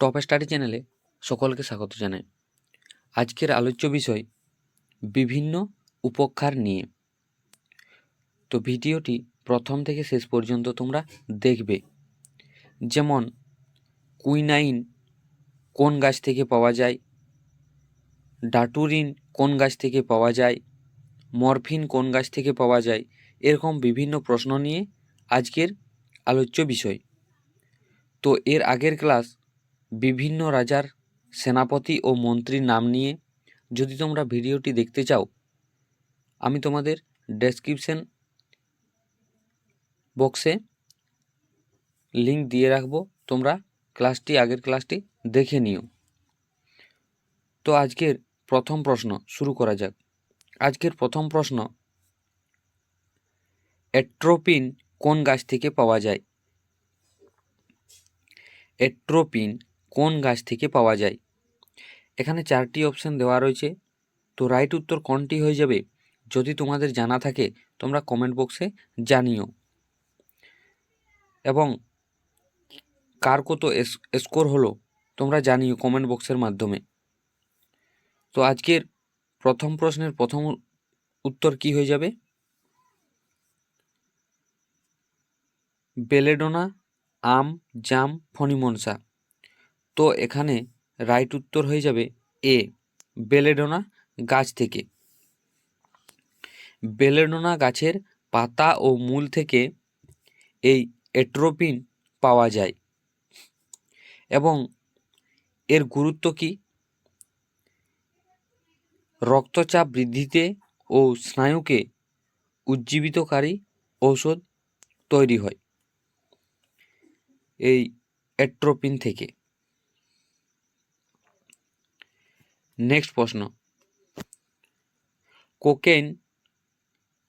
Top study চ্যানেলে সকলকে স্বাগত জানাই। আজকের আলোচ্য বিষয়, বিভিন্ন উপকার নিয়ে। তো ভিডিওটি প্রথম থেকে শেষ পর্যন্ত তোমরা দেখবে। যেমন কুইনাইন কোন গাছ থেকে পাওয়া যায়? ডাটুরিন কোন গাছ থেকে পাওয়া যায়? মরফিন কোন গাছ থেকে পাওয়া যায়? এরকম বিভিন্ন প্রশ্ন নিয়ে আজকের আলোচ্য বিষয়। তো এর আগের ক্লাস বিভিন্ন রাজার সেনাপতি ও মন্ত্রীর নাম নিয়ে যদি তোমরা ভিডিওটি দেখতে চাও, আমি তোমাদের ডেসক্রিপশন বক্সে লিংক দিয়ে রাখব। তোমরা ক্লাসটি আগের ক্লাসটি দেখে নিও। তো আজকের প্রথম প্রশ্ন শুরু করা যাক। আজকের প্রথম প্রশ্ন এট্রোপিন কোন গাছ থেকে পাওয়া যায়? এট্রোপিন কোন গাছ থেকে পাওয়া যায়? এখানে চারটি অপশান দেওয়া রয়েছে। তো রাইট উত্তর কোনটি হয়ে যাবে? যদি তোমাদের জানা থাকে, তোমরা কমেন্ট বক্সে জানিও। এবং কার কত স্কোর হলো, তোমরা জানিও কমেন্ট বক্সের মাধ্যমে। তো আজকের প্রথম প্রশ্নের প্রথম উত্তর কি হয়ে যাবে? বেলেডোনা, আম, জাম, ফণিমনসা। তো এখানে রাইট উত্তর হয়ে যাবে এ বেলেডোনা গাছ থেকে। বেলেডোনা গাছের পাতা ও মূল থেকে এই এট্রোপিন পাওয়া যায়। এবং এর গুরুত্ব কি? রক্তচাপ বৃদ্ধিতে ও স্নায়ুকে উজ্জীবিতকারী ঔষধ তৈরি হয় এই এট্রোপিন থেকে। নেক্সট প্রশ্ন। কোকেন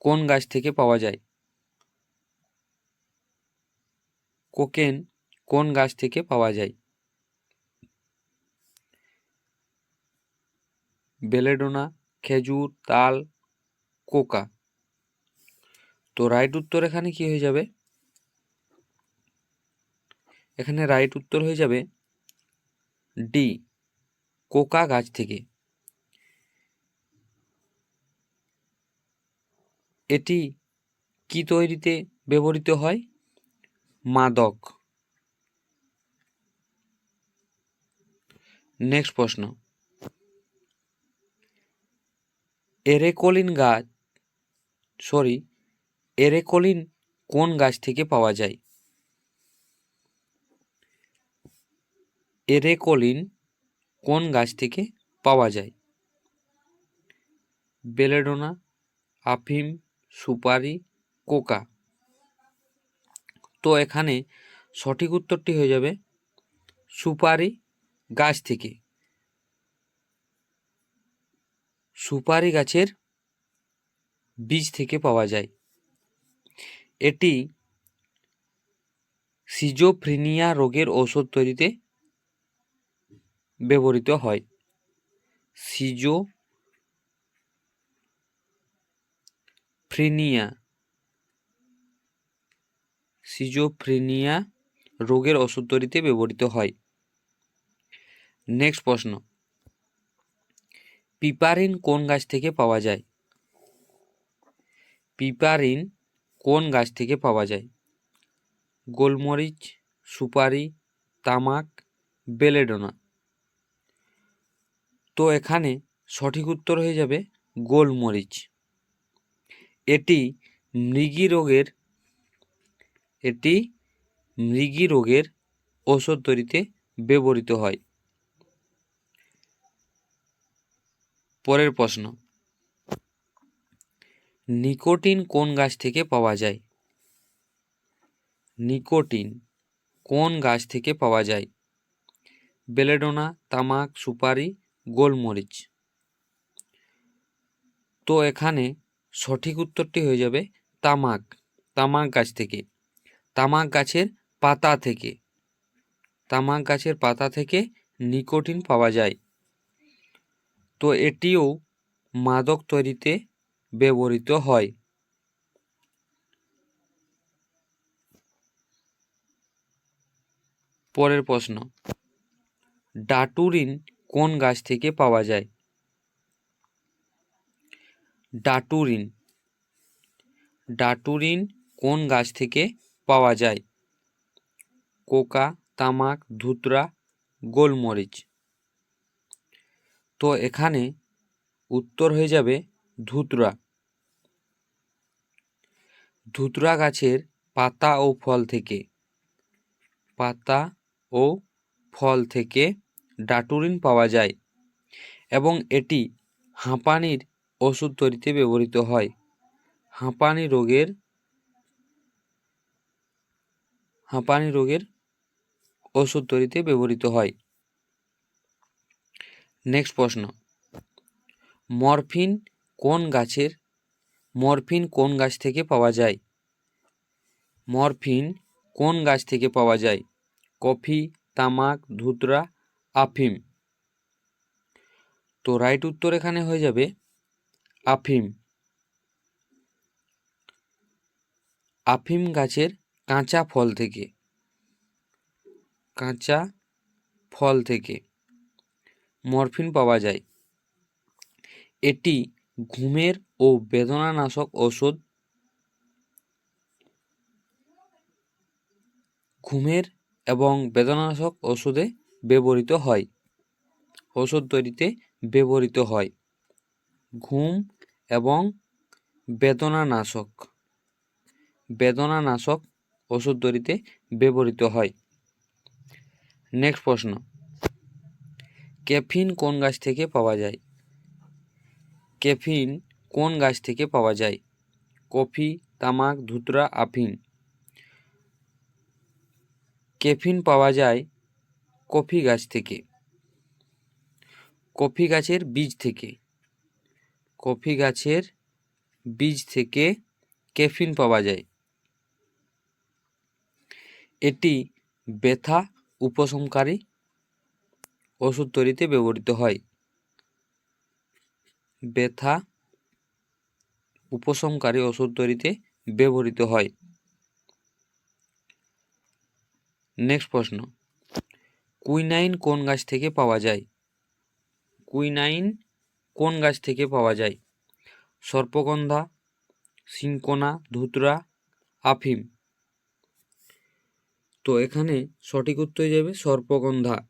কোন গাছ থেকে পাওয়া যায়? কোকেন কোন গাছ থেকে পাওয়া যায়? বেলেডোনা খেজুর, তাল, কোকা। তো রাইট উত্তর এখানে কি হয়ে যাবে? এখানে রাইট উত্তর হয়ে যাবে ডি কোকা গাছ থেকে। এটি কি তৈরিতে ব্যবহৃত হয়? মাদক। নেক্সট প্রশ্ন। এরেকলিন গাছ, সরি, এরেকলিন কোন গাছ থেকে পাওয়া যায়? এরেকলিন কোন গাছ থেকে পাওয়া যায়? বেলেডোনা, আফিম, সুপারি, কোকা। তো এখানে সঠিক উত্তরটি হয়ে যাবে সুপারি গাছ থেকে। সুপারি গাছের বীজ থেকে পাওয়া যায়। এটি সিজোফ্রিনিয়া রোগের ঔষধ তৈরিতে ব্যবহৃত হয়। সিজো ফ্রিনিয়া। সিজোফ্রিনিয়া রোগের ওষুধ তৈরিতে ব্যবহৃত হয়। নেক্সট প্রশ্ন। পিপারিন কোন গাছ থেকে পাওয়া যায়? পিপারিন কোন গাছ থেকে পাওয়া যায়? গোলমরিচ, সুপারি, তামাক, বেলেডোনা। তো এখানে সঠিক উত্তর হয়ে যাবে গোলমরিচ। এটি মৃগী রোগের, এটি মৃগী রোগের ওষুধ তৈরিতে ব্যবহৃত হয়। পরের প্রশ্ন, নিকোটিন কোন গাছ থেকে পাওয়া যায়? নিকোটিন কোন গাছ থেকে পাওয়া যায়? বেলেডোনা, তামাক, সুপারি গোলমরিচ। তো এখানে সঠিক উত্তরটি হয়ে যাবে তামাক তামাক গাছ থেকে। তামাক গাছের পাতা থেকে। তামাক গাছের পাতা থেকে নিকোটিন পাওয়া যায়। তো এটিও মাদক তৈরিতে ব্যবহৃত হয়। পরের প্রশ্ন। ডাটুরিন কোন গাছ থেকে পাওয়া যায়? ডাটুরিন। ডাটুরিন কোন গাছ থেকে পাওয়া যায়? কোকা, তামাক, ধুতরা, গোলমরিচ। তো এখানে উত্তর হয়ে যাবে ধুতরা। ধুতরা গাছের পাতা ও ফল থেকে। পাতা ও ফল থেকে ডাটুরিন পাওয়া যায় এবং এটি হাঁপানির ওষুধ তৈরিতে ব্যবহৃত হয়। হাঁপানি রোগের হাঁপানি রোগের ওষুধ তৈরিতে ব্যবহৃত হয়। নেক্সট প্রশ্ন। মরফিন কোন গাছের, মরফিন কোন গাছ থেকে পাওয়া যায়? মরফিন কোন গাছ থেকে পাওয়া যায়? কফি, তামাক, ধুতরা আফিম। তো রাইট উত্তর এখানে হয়ে যাবে আফিম। আফিম গাছের কাঁচা ফল থেকে। কাঁচা ফল থেকে মরফিন পাওয়া যায়। এটি ঘুমের ও বেদনানাশক ওষুধ ঘুমের এবং বেদনানাশক ওষুধে ব্যবহৃত হয়। ওষুধ তৈরিতে ব্যবহৃত হয়। ঘুম এবং বেদনানাশক। বেদনানাশক ওষুধ তৈরিতে ব্যবহৃত হয়। নেক্সট প্রশ্ন। ক্যাফিন কোন গাছ থেকে পাওয়া যায়? ক্যাফিন কোন গাছ থেকে পাওয়া যায়? কফি, তামাক, ধুতরা আফিন ক্যাফিন পাওয়া যায় কফি গাছ থেকে, কফি গাছের বীজ থেকে, কফি গাছের বীজ থেকে ক্যাফিন পাওয়া যায়। এটি ব্যথা উপশমকারী ওষুধ তৈরিতে ব্যবহৃত হয়। ব্যথা উপশমকারী ওষুধ তৈরিতে ব্যবহৃত হয়। নেক্সট প্রশ্ন। কুইনাইন কোন গাছ থেকে পাওয়া যায়? কুইনাইন কোন গাছ থেকে পাওয়া যায়? সর্পগন্ধা, সিংকোনা, ধুতরা, আফিম। তো এখানে সঠিক উত্তর যাবে সর্পগন্ধা।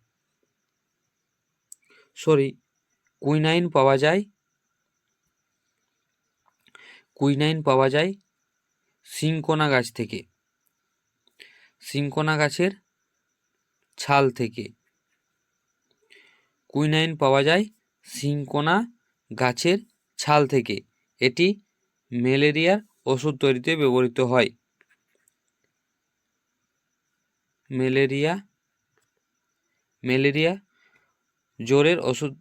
সরি কুইনাইন পাওয়া যায়? কুইনাইন পাওয়া যায় সিংকোনা গাছ থেকে। সিংকোনা গাছের ছাল থেকে। কুইনাইন পাওয়া যায় সিংকোনা গাছের ছাল থেকে। এটি ম্যালেরিয়ার ওষুধ তৈরিতে ব্যবহৃত হয়। ম্যালেরিয়া ম্যালেরিয়া জ্বরের ওষুধ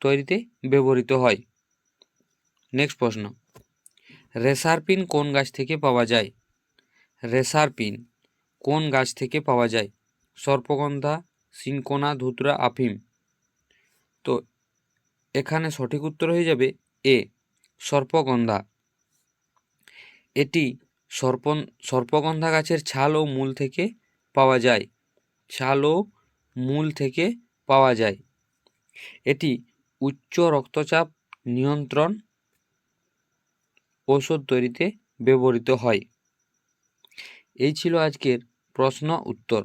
তৈরিতে ব্যবহৃত হয়। নেক্সট প্রশ্ন। রেসারপিন কোন গাছ থেকে পাওয়া যায়? রেসারপিন কোন গাছ থেকে পাওয়া যায়? সর্পগন্ধা সিনকোনা ধুতরা, আফিম। তো এখানে সঠিক উত্তর হয়ে যাবে এ, সর্পগন্ধা। এটি সর্প সর্পগন্ধা গাছের ছাল ও মূল থেকে পাওয়া যায়। ছাল ও মূল থেকে পাওয়া যায়। এটি উচ্চ রক্তচাপ নিয়ন্ত্রণ ঔষধ তৈরিতে ব্যবহৃত হয়। এই ছিল আজকের প্রশ্ন উত্তর।